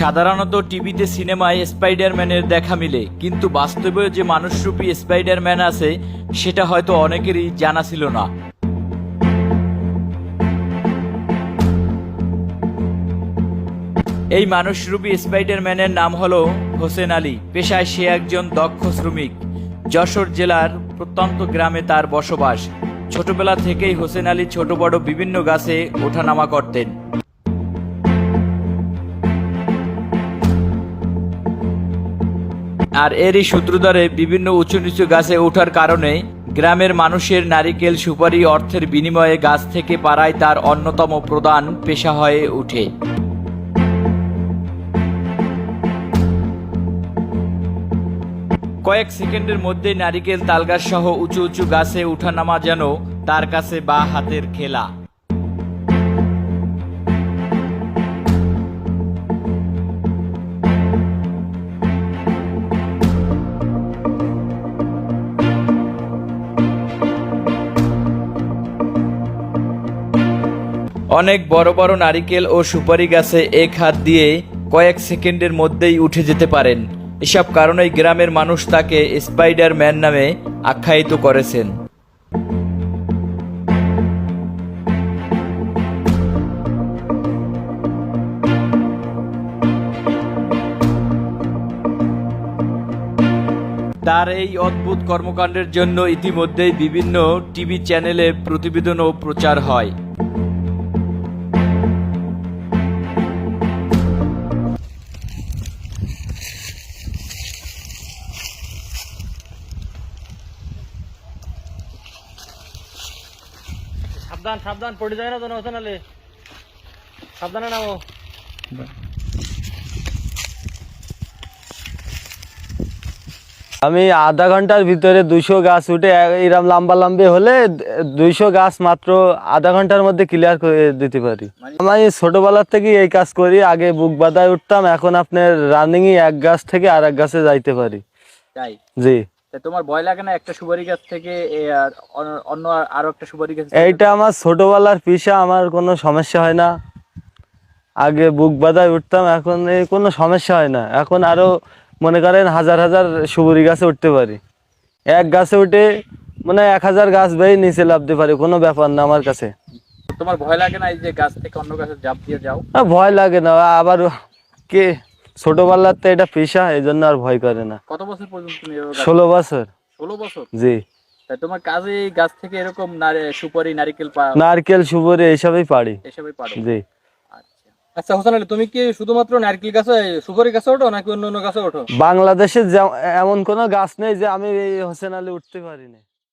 সাধারণত টিভিতে, সিনেমায় স্পাইডারম্যানের দেখা মিলে, কিন্তু বাস্তবে যে মানুষরূপী স্পাইডারম্যান আছে, সেটা হয়তো অনেকেরই জানা ছিল না। এই মানুষরূপী স্পাইডারম্যানের নাম হলো হোসেন আলী। পেশায় সে একজন দক্ষ শ্রমিক। যশোর জেলার প্রত্যন্ত গ্রামে তার বসবাস। ছোটবেলা থেকেই হোসেন আলী ছোট বড় বিভিন্ন গাছে ওঠানামা করতেন। আর এরই সূত্র ধরে বিভিন্ন উঁচু নিচু গাছে ওঠার কারণে গ্রামের মানুষের নারিকেল সুপারি অর্থের বিনিময়ে গাছ থেকে পাড়ায় তার অন্যতম প্রধান পেশা হয়ে ওঠে। কয়েক সেকেন্ডের মধ্যে নারিকেল তালগাছ সহ উঁচু উঁচু গাছে উঠানামা যেন তার কাছে বা হাতের খেলা। অনেক বড় বড় নারিকেল ও সুপারি গাছে এক হাত দিয়ে কয়েক সেকেন্ডের মধ্যেই উঠে যেতে পারেন। এসব কারণেই গ্রামের মানুষ তাকে স্পাইডার ম্যান নামে আখ্যায়িত করেছেন। তার এই অদ্ভুত কর্মকাণ্ডের জন্য ইতিমধ্যেই বিভিন্ন টিভি চ্যানেলে প্রতিবেদনও প্রচার হয়। সাবধান সাবধান পড়ে যায় না তো হোসেন আলী সাবধানে নামো। আমি আধা ঘণ্টার ভিতরে দুইশো গাছ উঠে এরম লম্বা লম্বি হলে দুইশো গাছ মাত্র আধা ঘণ্টার মধ্যে ক্লিয়ার করে দিতে পারি। আমি ছোটবেলার থেকে এই কাজ করি আগে বুক বাদায় উঠতাম এখন আপনার রানিং এক গাছ থেকে আর এক গাছে যাইতে পারি। জি। তোমার ভয় লাগে না একটা সুপারি গাছ থেকে অন্য- আর- একটা সুপারি গাছ এইটা আমার ছোটবেলার পেশা আমার কোনো সমস্যা হয় না। আগে বুক বাদায় উঠতাম এখন এই কোনো সমস্যা হয় না। এখন আরও মনে করেন হাজার হাজার সুবরি গাছে উঠতে পারি। এক গাছে উঠে মানে এক হাজার গাছ বেয়ে নিচে লাভতে পারি কোনো ব্যাপার না আমার কাছে। তোমার ভয় লাগে না এই যে গাছ থেকে অন্য গাছে জাপ দিয়ে যাও? ভয় লাগে না আবার কে ছোটবেলার তো এটা পেশা এই জন্য আর ভয় করে না। কত বছর পর্যন্ত ষোলো বছর। ষোলো বছর? জি। তোমার কাজে গাছ থেকে এরকম নারে- সুপারি নারিকেল পা নারকেল সুবরি এইসবই পারি এসবই পারো জি। আচ্ছা। আচ্ছা হোসেন আলী তুমি কি শুধুমাত্র নারকেল গাছে সুপারি গাছে ওঠো নাকি অন্য অন্য গাছে ওঠো? বাংলাদেশে এমন কোনো গাছ নেই যে আমি এই হোসেন আলী উঠতে পারি না